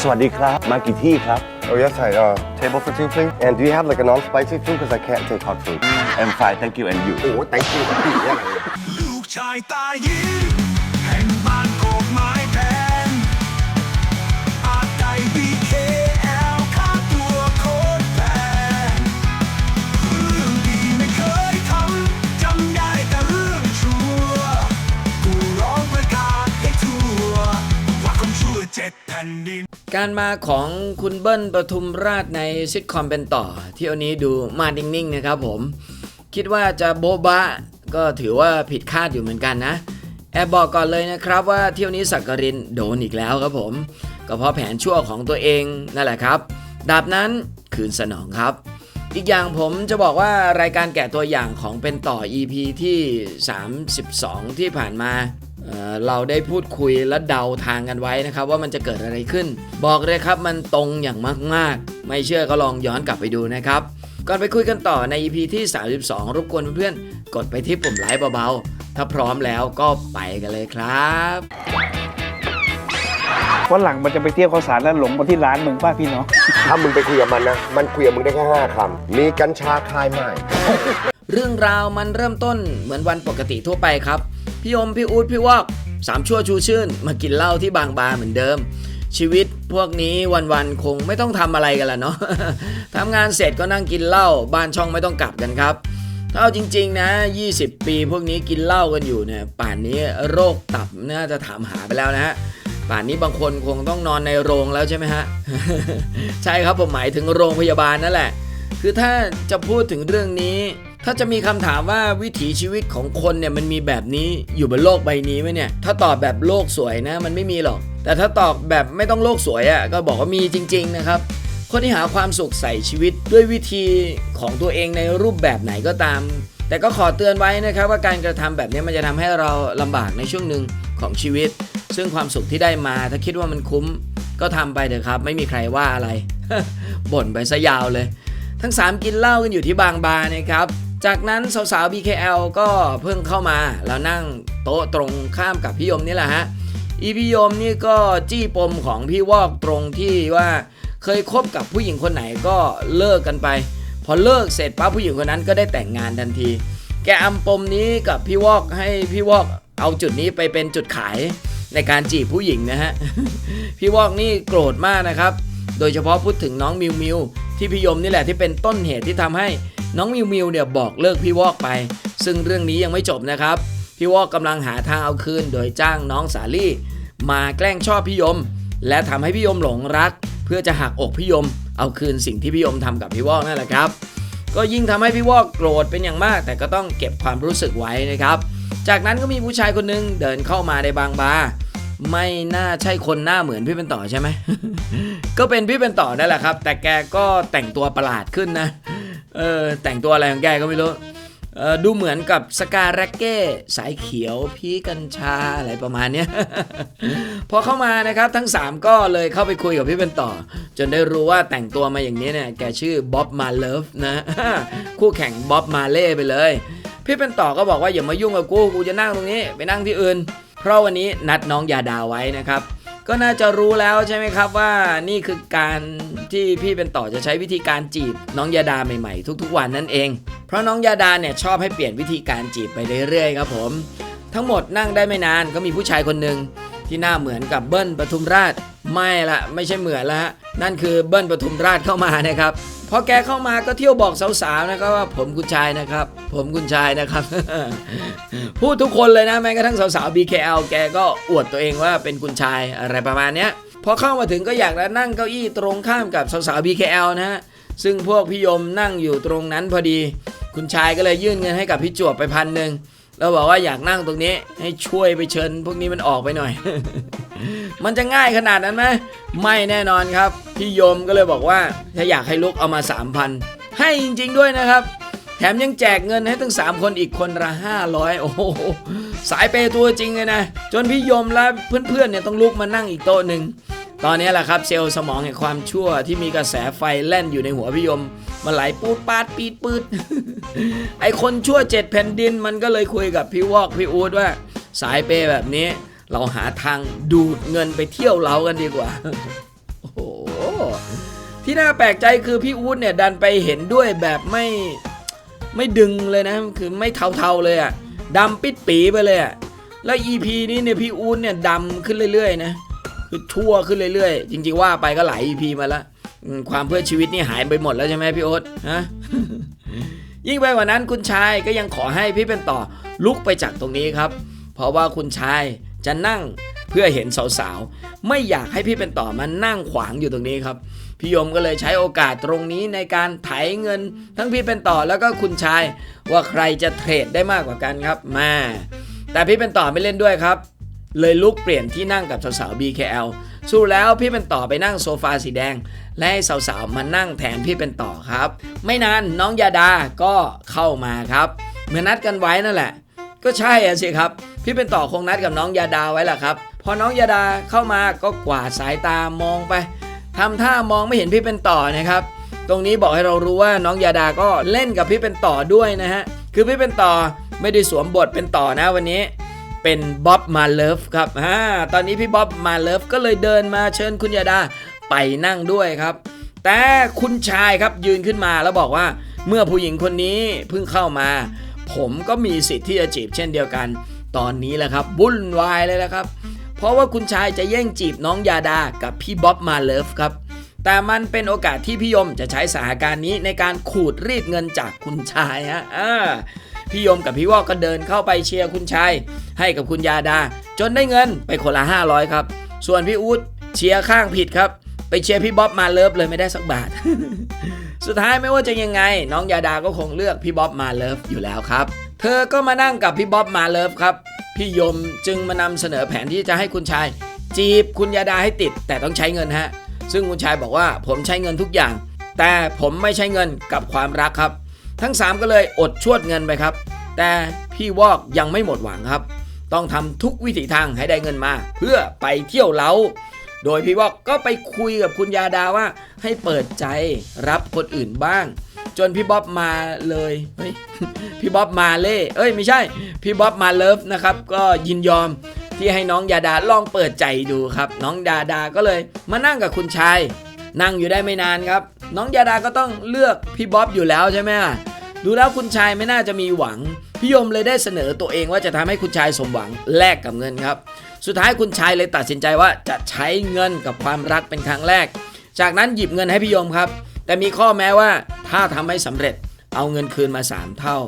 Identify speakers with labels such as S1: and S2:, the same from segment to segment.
S1: สวัสดีครับ มากี่ที่ครับ
S2: Oh yes, hi. Uh, table for two, please. And do you have like a non-spicy food? Because I can't take hot food.
S1: I'm fine thank you and you
S2: โอ้ thank you
S3: ลูกชายตายิ้ม การมา
S4: ของคุณเบิ้ลปทุมราชในซิทคอมเป็นต่อเที่ยวนี้ดูมานิ่งๆนะครับผม คิดว่าจะโบ๊ะบะก็ถือว่าผิดคาดอยู่เหมือนกันนะแอบบอกก่อนเลยนะครับว่าเที่ยวนี้สักกรินโดนอีกแล้วครับผม ก็เพราะแผนชั่วของตัวเองนั่นแหละครับ ดาบนั้นคืนสนองครับ อีกอย่างผมจะบอกว่ารายการแกะตัวอย่างของเป็นต่อ EP ที่ 32 ที่ผ่านมา เอ่อเราได้พูดคุยและเดาทางกันไว้นะครับ ว่ามันจะเกิดอะไรขึ้น บอกเลยครับมันตรงอย่างมาก ๆ ไม่เชื่อก็ลองย้อนกลับไปดูนะครับ ก่อนไปคุยกันต่อใน EP ที่ 32 รบกวนเพื่อนๆ กดไปที่ปุ่มไลค์เบาๆ ถ้าพร้อมแล้วก็ไปกันเลยครับ
S5: วันหลังมันจะไปเที่ยวข้าวสารแล้วหลงมาที่ร้านมึงป้าพี่เนาะ
S2: ถ้ามึงไปคุยกับมันนะ มันคุยกับมึงได้แค่ห้าคำมีกัญชาคายไหม
S4: เรื่องราวมันเริ่มต้นเหมือนวันปกติทั่วไปครับ พี่อมพี่อูดพี่วอกสามชั่วชูชื่น มากินเหล้าที่บางบาเหมือนเดิม ชีวิตพวกนี้วันๆคงไม่ต้องทำอะไรกันละเนาะทำงานเสร็จก็นั่งกินเหล้าบ้านช่องไม่ต้องกลับกันครับถ้าเอาจริงๆนะ 20 ปีพวกนี้กินเหล้ากันอยู่เนี่ย ป่านนี้โรคตับน่าจะถามหาไปแล้วนะฮะ ป่านนี้บางคนคงต้องนอนในโรงแล้วใช่ไหมฮะ ใช่ครับผมหมายถึงโรงพยาบาลนั่นแหละ คือถ้าจะพูดถึงเรื่องนี้ ถ้าจะมีคำถามว่าวิถีชีวิตของคนเนี่ยมันมีแบบนี้อยู่บนโลกใบนี้ไหมเนี่ย ถ้าตอบแบบโลกสวยนะ มันไม่มีหรอก แต่ถ้าตอบแบบไม่ต้องโลกสวยอะ่ะก็บอกว่ามีจริง ๆ นะครับ คนที่หาความสุขใส่ชีวิตด้วยวิธีของตัวเองในรูปแบบไหนก็ตาม แต่ก็ขอเตือนไว้นะครับว่าการกระทำแบบนี้มันจะทำให้เราลำบากในช่วงหนึ่งของชีวิต ซึ่งความสุขที่ได้มาถ้าคิดว่ามันคุ้ม ก็ทำไปเถอะครับ ไม่มีใครว่าอะไรบ่นไปซะยาวเลย ทั้ง 3 กินเหล้ากันอยู่ที่บางบานะครับ จากนั้นสาวๆ BKL ก็เพิ่งเข้ามา แล้วนั่งโต๊ะตรงข้ามกับพี่ยมนี่แหละฮะ อีพี่ยมนี่ก็จี้ปมของพี่วอกตรงที่ว่าเคยคบกับผู้หญิงคนไหนก็เลิกกันไป พอเลิกเสร็จปั๊บผู้หญิงคนนั้นก็ได้แต่งงานทันที แกอำปมนี้กับพี่วอกให้พี่วอกเอาจุดนี้ไปเป็นจุดขายในการจีบผู้หญิงนะฮะ พี่วอกนี่โกรธมากนะครับ โดยเฉพาะพูดถึงน้องมิวมิวที่พี่ยมนี่แหละที่เป็นต้นเหตุที่ทำให้ น้องมิวมิวเนี่ยบอกเลิกพี่วอกไป ซึ่งเรื่องนี้ยังไม่จบนะครับ พี่วอกกำลังหาทางเอาคืน โดยจ้างน้องสาลี่ มาแกล้งชอบพี่ยม และทำให้พี่ยมหลงรัก เพื่อจะหักอกพี่ยม เอาคืนสิ่งที่พี่ยมทำกับพี่วอกนั่นแหละครับ ก็ยิ่งทำให้พี่วอกโกรธเป็นอย่างมาก แต่ก็ต้องเก็บความรู้สึกไว้นะครับ จากนั้นก็มีผู้ชายคนหนึงเดินเข้ามาในบางบาร์ ไม่น่าใช่คนหน้าเหมือนพี่เป็นต่อใช่ไหม ก็เป็นพี่เป็นต่อนั่นแหละครับ แต่แกก็แต่งตัวประหลาดขึ้นนะ เออแต่งตัวอะไรของแกก็ไม่รู้ เออดูเหมือนกับสกาแร็กเก้สายเขียวพีกัญชาอะไรประมาณเนี้ย พอเข้ามานะครับทั้ง 3 ก็เลยเข้าไปคุยกับพี่เป็นต่อ จนได้รู้ว่าแต่งตัวมาอย่างนี้เนี่ยแกชื่อบ๊อบมาเลฟนะ คู่แข่งบ๊อบมาเล่ไปเลย พี่เป็นต่อก็บอกว่าอย่ามายุ่งกับกูกูจะนั่งตรงนี้ไปนั่งที่อื่น เพราะวันนี้นัดน้องยาดาไว้นะครับ ก็น่าจะรู้แล้วใช่ไหมครับว่านี่คือการที่พี่เป็นต่อจะใช้วิธีการจีบน้องยาดาใหม่ๆ ทุกๆวันนั่นเอง เพราะน้องยาดาเนี่ยชอบให้เปลี่ยนวิธีการจีบไปเรื่อยๆครับผม ทั้งหมดนั่งได้ไม่นานก็มีผู้ชายคนหนึ่งที่หน้าเหมือนกับเบิ้ลปทุมราช ไม่ละไม่ใช่เหมือนละนั่นคือเบิ้ลปทุมราชเข้ามานะครับพอแกเข้ามาก็เที่ยวบอกสาวๆนะครับว่าผมคุณชายนะครับ ผมคุณชายนะครับ พูดทุกคนเลยนะแม้กระทั่งสาวๆ BKL แกก็อวดตัวเองว่าเป็นคุณชายอะไรประมาณเนี้ยพอเข้ามาถึงก็อยากจะนั่งเก้าอี้ตรงข้ามกับสาวๆ BKL นะฮะซึ่งพวกพี่ยมนั่งอยู่ตรงนั้นพอดี คุณชายก็เลยยื่นเงินให้กับพี่จวบไปพันหนึ่งแล้วบอกว่าอยากนั่งตรงนี้ให้ช่วยไปเชิญ พวกนี้มันออกไปหน่อย มันจะง่ายขนาดนั้นไหมไม่แน่นอนครับ พี่ยมก็เลยบอกว่า ถ้าอยากให้ลุกเอามา 3,000 ให้จริง ๆ ด้วยนะครับ แถมยังแจกเงินให้ทั้ง 3 คนอีกคนละ 500 โอ้โหสายเปย์ตัวจริงเลยนะ จนพี่ยมและเพื่อนๆเนี่ยต้องลุกมานั่งอีกโต๊ะหนึ่งตอนนี้แหละครับเซลล์สมองแห่งความชั่วที่มีกระแสไฟแล่นอยู่ในหัวพี่ยม มันไหลปูดปาดปีดปืดไอคนชั่วเจ็ดแผ่นดินมันก็เลยคุยกับพี่วอกพี่อูดว่า สายเปย์แบบนี้ เราหาทางดูดเงินไปเที่ยวเรากันดีกว่า โอ้โห ที่น่าแปลกใจคือพี่อู๊ดเนี่ยดันไปเห็นด้วยแบบไม่ไม่ดึงเลยนะ คือไม่เทาๆเลยอะ่ะดำปิดปีไปเลยอะ่ะ แล้ว EP นี้เนี่ยพี่อู๊ดเนี่ยดำขึ้นเรื่อยๆนะคือชั่วขึ้นเรื่อยๆ จริงๆว่าไปก็หลาย EP มาแล้วความเพื่อชีวิตนี่หายไปหมดแล้วใช่ไหมพี่โอ๊ตฮะยิ่งไปกว่านั้นคุณชายก็ยังขอให้พี่เป็นต่อลุกไปจากตรงนี้ครับ เพราะว่าคุณชาย จะนั่งเพื่อเห็นสาวๆ ไม่อยากให้พี่เป็นต่อมานั่งขวางอยู่ตรงนี้ครับ พี่ยมก็เลยใช้โอกาสตรงนี้ในการไถเงิน ทั้งพี่เป็นต่อแล้วก็คุณชายว่าใครจะเทรดได้มากกว่ากันครับมาแต่พี่เป็นต่อไม่เล่นด้วยครับ เลยลุกเปลี่ยนที่นั่งกับสาวๆ BKL สู้แล้วพี่เป็นต่อไปนั่งโซฟาสีแดง และให้สาวๆ มานั่งแทนพี่เป็นต่อครับ ไม่นานน้องยาดาก็เข้ามาครับเหมือนนัดกันไว้นั่นแหละ ก็ใช่อะสิครับ พี่เป็นต่อคงนัดกับน้องยาดาไว้แหละครับ พอน้องยาดาเข้ามาก็กวาดสายตามองไปทำท่ามองไม่เห็นพี่เป็นต่อนะครับ ตรงนี้บอกให้เรารู้ว่าน้องยาดาก็เล่นกับพี่เป็นต่อด้วยนะฮะ คือพี่เป็นต่อไม่ได้สวมบทเป็นต่อนะวันนี้เป็นบ๊อบมาเลิฟครับอ่าตอนนี้พี่บ๊อบมาเลิฟก็เลยเดินมาเชิญคุณยาดาไปนั่งด้วยครับ แต่คุณชายครับยืนขึ้นมาแล้วบอกว่า เมื่อผู้หญิงคนนี้เพิ่งเข้ามา ผมก็มีสิทธิ์ที่จะจีบเช่นเดียวกัน ตอนนี้แหละครับวุ่นวายเลยละครับ เพราะว่าคุณชายจะแย่งจีบน้องยาดากับพี่บ๊อบมาเลิฟครับแต่มันเป็นโอกาสที่พี่ยมจะใช้สถานการณ์นี้ในการขูดรีดเงินจากคุณชายฮะอ่าพี่ยมกับพี่วอกก็เดินเข้าไปเชียร์คุณชาย ให้กับคุณยาดา จนได้เงินไปคนละ 500 ครับ ส่วนพี่อู๊ดเชียร์ข้างผิดครับ ไปเชียร์พี่บ๊อบมาเลิฟเลยไม่ได้สักบาท สุดท้ายไม่ว่าจะยังไง น้องยาดาก็คงเลือกพี่บ๊อบมาเลิฟอยู่แล้วครับ เธอก็มานั่งกับพี่บ๊อบมาเลิฟครับ พี่ยมจึงมานำเสนอแผนที่จะให้คุณชาย จีบคุณยาดาให้ติด แต่ต้องใช้เงินฮะ ซึ่งคุณชายบอกว่าผมใช้เงินทุกอย่าง แต่ผมไม่ใช้เงินกับความรักครับ ทั้ง 3 ก็เลยอดชวดเงินไปครับ แต่พี่วอกยังไม่หมดหวังครับ ต้องทำทุกวิถีทางให้ได้เงินมา เพื่อไปเที่ยวเล้า โดยพี่วอกก็ไปคุยกับคุณยาดาว่า ให้เปิดใจรับคนอื่นบ้าง จนพี่บ๊อบมาเลยเฮ้ยพี่บ๊อบมาเล่เอ้ยไม่ใช่ พี่บ๊อบมาเลิฟนะครับ ก็ยินยอมที่ให้น้องยาดาลองเปิดใจดูครับ น้องยาดาก็เลยมานั่งกับคุณชาย นั่งอยู่ได้ไม่นานครับ น้องยาดาก็ต้องเลือกพี่บ๊อบอยู่แล้วใช่ไหมล่ะดูแล้วคุณชายไม่น่าจะมีหวัง พี่ยมเลยได้เสนอตัวเองว่าจะทำให้คุณชายสมหวังแลกกับเงินครับ สุดท้ายคุณชายเลยตัดสินใจว่าจะใช้เงินกับความรักเป็นครั้งแรก จากนั้นหยิบเงินให้พี่ยมครับ แต่มีข้อแม้ว่าถ้าทำไม่สำเร็จเอาเงินคืนมา 3 เท่า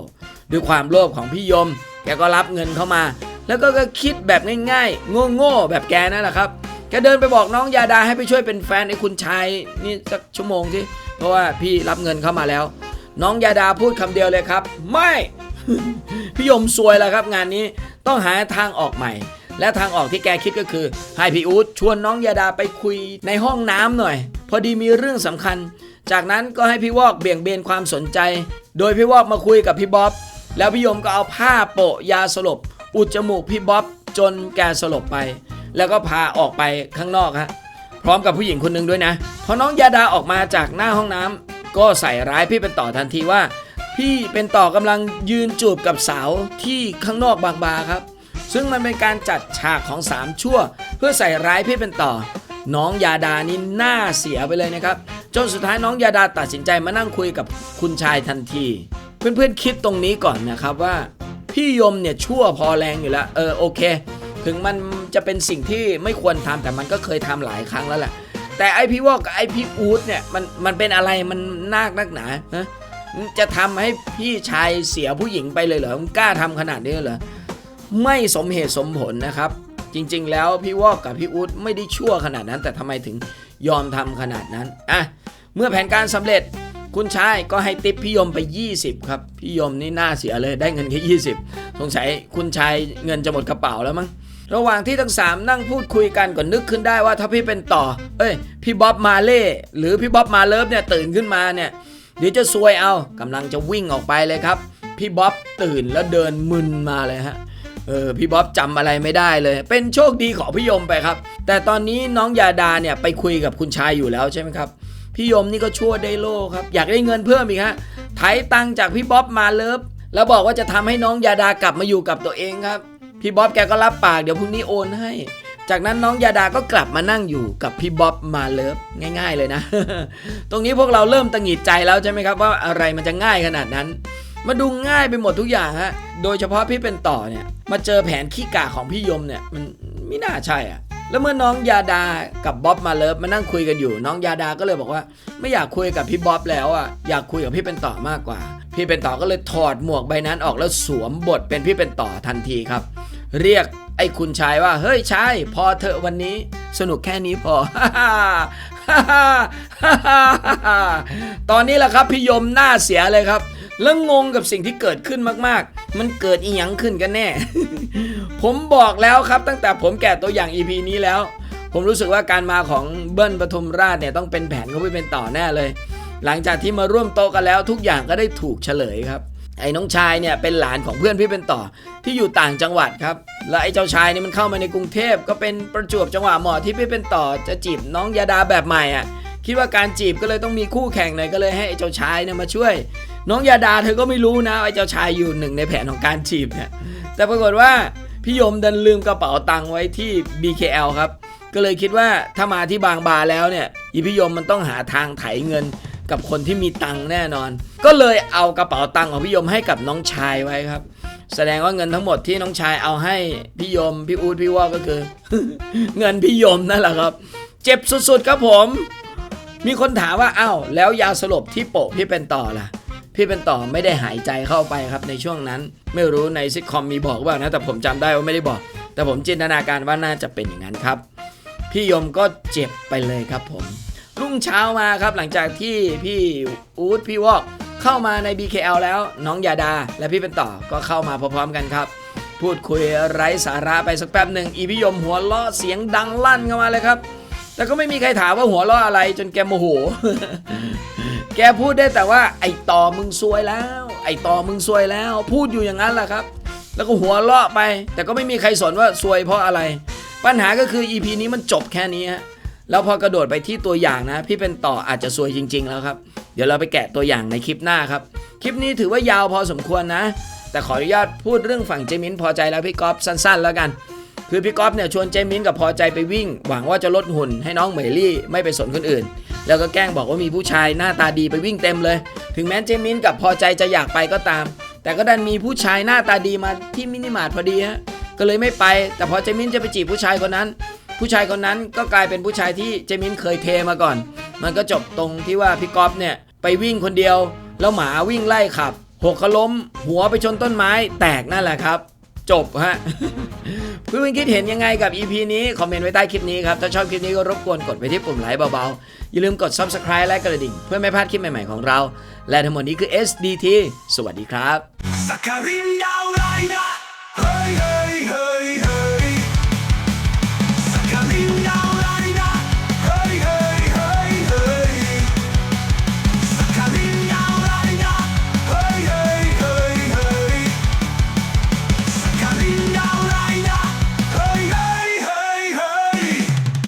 S4: ด้วยความโลภของพี่ยม แกก็รับเงินเข้ามา แล้วก็ก็คิดแบบง่ายๆ โง่ๆแบบแกนั่นแหละครับแกเดินไปบอกน้องยาดาให้ไปช่วยเป็นแฟนไอ้คุณชายนี่สักชั่วโมงสิเพราะว่าพี่รับเงินเข้ามาแล้ว น้องยาดาพูดคำเดียวเลยครับ ไม่พี่ยมซวยแล้วครับงานนี้ต้องหาทางออกใหม่ และทางออกที่แกคิดก็คือให้พี่อู๊ดชวนน้องยาดาไปคุยในห้องน้ำหน่อย พอดีมีเรื่องสำคัญ จากนั้นก็ให้พี่วอกเบี่ยงเบนความสนใจ โดยพี่วอกมาคุยกับพี่บ๊อบแล้วพี่ยมก็เอาผ้าโปะยาสลบ อุดจมูกพี่บ๊อบจนแกสลบไป แล้วก็พาออกไปข้างนอกฮะพร้อมกับผู้หญิงคนหนึ่งด้วยนะพอน้องยาดาออกมาจากหน้าห้องน้ำก็ใส่ร้ายพี่เป็นต่อทันทีว่า พี่เป็นต่อกำลังยืนจูบกับสาวที่ข้างนอกบางบาครับ ซึ่งมันเป็นการจัดฉากของสามชั่ว เพื่อใส่ร้ายพี่เป็นต่อ น้องยาดานี่หน้าเสียไปเลยนะครับ จนสุดท้ายน้องยาดาตัดสินใจมานั่งคุยกับคุณชายทันที เพื่อนๆคิดตรงนี้ก่อนนะครับว่า พี่ยมเนี่ยชั่วพอแรงอยู่แล้ว เออโอเค ถึงมันจะเป็นสิ่งที่ไม่ควรทำแต่มันก็เคยทำหลายครั้งแล้วแหละแต่ไอพี่วอกกับไอพี่อู๊ดเนี่ยมันมันเป็นอะไรมันนากนักหนาฮะจะทำให้พี่ชายเสียผู้หญิงไปเลยเหรอมึงกล้าทำขนาดนี้เหรอ ไม่สมเหตุสมผลนะครับ จริงๆ แล้วพี่วอกกับพี่อู๊ดไม่ได้ชั่วขนาดนั้น แต่ทำไมถึงยอมทำขนาดนั้นอะเมื่อแผนการสำเร็จคุณชายก็ให้ติปพี่ยมไป 20 ครับ พี่ยมนี่น่าเสียเลยได้เงินแค่20 สงสัยคุณชายเงินจะหมดกระเป๋าแล้วมั้งระหว่างที่ทั้งสามนั่งพูดคุยกันก็นึกขึ้นได้ว่าถ้าพี่เป็นต่อ เอ้ย พี่บ๊อบมาเล่หรือพี่บ๊อบมาเลิฟเนี่ยตื่นขึ้นมาเนี่ยเดี๋ยวจะซวยเอากำลังจะวิ่งออกไปเลยครับ พี่บ๊อบตื่นแล้วเดินมึนมาเลยฮะ เออพี่บ๊อบจำอะไรไม่ได้เลย เป็นโชคดีของพี่ยมไปครับ แต่ตอนนี้น้องยาดาเนี่ยไปคุยกับคุณชายอยู่แล้วใช่ไหมครับพี่ยมนี่ก็ชั่วได้โลครับ อยากได้เงินเพิ่มอีกฮะไถตังจากพี่บ๊อบมาเลิฟแล้วบอกว่าจะทำให้น้องยาดากลับมาอยู่กับตัวเองครับ พี่บ๊อบแกก็รับปากเดี๋ยวพรุ่งนี้โอนให้ จากนั้นน้องยาดาก็กลับมานั่งอยู่กับพี่บ๊อบมาเลิฟง่าย ๆ เลยนะ ตรงนี้พวกเราเริ่มตังหงิดใจแล้วใช่ไหมครับว่าอะไรมันจะง่ายขนาดนั้น มาดูง่ายไปหมดทุกอย่างฮะ โดยเฉพาะพี่เป็นต่อเนี่ย มาเจอแผนขี้กาของพี่ยมเนี่ย มันไม่น่าใช่อะ แล้วเมื่อน้องยาดากับบ๊อบมาเลิฟมานั่งคุยกันอยู่ น้องยาดาก็เลยบอกว่า ไม่อยากคุยกับพี่บ๊อบแล้วอะ อยากคุยกับพี่เป็นต่อมากกว่า พี่เป็นต่อก็เลยถอดหมวกใบนั้นออกแล้วสวมบทเป็นพี่เป็นต่อทันทีครับ เรียกไอ้คุณชายว่า เฮ้ยชายพอเถอะวันนี้ สนุกแค่นี้พอ ตอนนี้แหละครับพี่ยมหน้าเสียเลยครับ แล้วงงกับสิ่งที่เกิดขึ้นมากๆ มันเกิดอีหยังขึ้นกันแน่ ผมบอกแล้วครับตั้งแต่ผมแกะตัวอย่าง EP นี้แล้ว ผมรู้สึกว่าการมาของเบิ้ลปทุมราชเนี่ยต้องเป็นแผนเขาไปเป็นต่อแน่เลย หลังจากที่มาร่วมโต๊ะกันแล้ว ทุกอย่างก็ได้ถูกเฉลยครับ ไอ้น้องชายเนี่ยเป็นหลานของเพื่อนพี่เป็นต่อที่อยู่ต่างจังหวัดครับ แล้วไอ้เจ้าชายเนี่ยมันเข้ามาในกรุงเทพก็เป็นประจวบจังหวะเหมาะที่พี่เป็นต่อจะจีบน้องยาดาแบบใหม่อะคิดว่าการจีบก็เลยต้องมีคู่แข่งหน่อยก็เลยให้ไอ้เจ้าชายเนี่ยมาช่วย น้องยาดาเธอก็ไม่รู้นะไอ้เจ้าชายอยู่หนึ่งในแผนของการจีบเนี่ยแต่ปรากฏว่าพี่ยมดันลืมกระเป๋าตังค์ไว้ที่ BKL ครับ ก็เลยคิดว่าถ้ามาที่บางบาแล้วเนี่ยอีพี่ยมมันต้องหาทางไถเงินกับคนที่มีตังค์แน่นอน ก็เลยเอากระเป๋าตังค์ของพี่ยมให้กับน้องชายไว้ครับ แสดงว่าเงินทั้งหมดที่น้องชายเอาให้พี่ยมพี่อูดพี่ว่าก็คือ เงินพี่ยมนั่นแหละครับ เจ็บสุดๆครับผม มีคนถามว่าอ้าวแล้วยาสลบที่โปะพี่เป็นต่อล่ะ พี่เป็นต่อไม่ได้หายใจเข้าไปครับในช่วงนั้น ไม่รู้ในซิทคอมมีบอกหรือเปล่านะแต่ผมจำได้ว่าไม่ได้บอก แต่ผมจินตนาการว่าน่าจะเป็นอย่างนั้นครับ พี่ยมก็เจ็บไปเลยครับผม รุ่งเช้ามาครับหลังจากที่พี่อูดพี่วอกเข้ามาใน BKL แล้วน้องยาดา และพี่เป็นต่อก็เข้ามาพร้อมๆกันครับ พูดคุยไร้สาระไปสักแป๊บหนึ่งอีพี่ยมหัวเราะเสียงดังลั่นเข้ามาเลยครับ แต่ก็ไม่มีใครถามว่าหัวเราะอะไรจนแกโมโห แกพูดได้แต่ว่า ไอ้ต่อมึงซวยแล้ว ไอ้ต่อมึงซวยแล้ว พูดอยู่อย่างนั้นแหละครับ แล้วก็หัวเราะไป แต่ก็ไม่มีใครสนว่าซวยเพราะอะไร ปัญหาก็คือ EP นี้มันจบแค่นี้ฮะแล้วพอกระโดดไปที่ตัวอย่างนะ พี่เป็นต่ออาจจะซวยจริง ๆ แล้วครับ เดี๋ยวเราไปแกะตัวอย่างในคลิปหน้าครับ คลิปนี้ถือว่ายาวพอสมควรนะ แต่ขออนุญาตพูดเรื่องฝั่งเจมินพอใจแล้วพี่ก๊อฟสั้น ๆ แล้วกัน คือพี่ก๊อฟเนี่ยชวนเจมินกับพอใจไปวิ่ง หวังว่าจะลดหุ่นให้น้องเหมยลี่ไม่ไปสนคนอื่น แล้วก็แกล้งบอกว่ามีผู้ชายหน้าตาดีไปวิ่งเต็มเลย ถึงแม้เจมินกับพอใจจะอยากไปก็ตาม แต่ก็ดันมีผู้ชายหน้าตาดีมาที่มินิมาร์ทพอดีฮะก็เลยไม่ไป แต่พอเจมินจะไปจีบผู้ชายคนนั้น ผู้ชายคนนั้นก็กลายเป็นผู้ชายที่เจมินเคยเทมาก่อน มันก็จบตรงที่ว่าพี่ก๊อฟเนี่ยไปวิ่งคนเดียว แล้วหมาวิ่งไล่ขับหกขล้ม หัวไปชนต้นไม้แตกนั่นแหละครับ จบฮะ เพื่อนๆคิดเห็นยังไงกับ EP นี้คอมเมนต์ไว้ใต้คลิปนี้ครับ ถ้าชอบคลิปนี้ก็รบกวนกดไปที่ปุ่มไลค์เบาๆ อย่าลืมกด Subscribe และกระดิ่ง เพื่อไม่พลาดคลิปใหม่ๆของเรา และทั้งหมดนี้คือ SDT สวัสดีครับ
S3: สักการินดาวไรนะเฮ้ยเฮ้ยเฮ้ย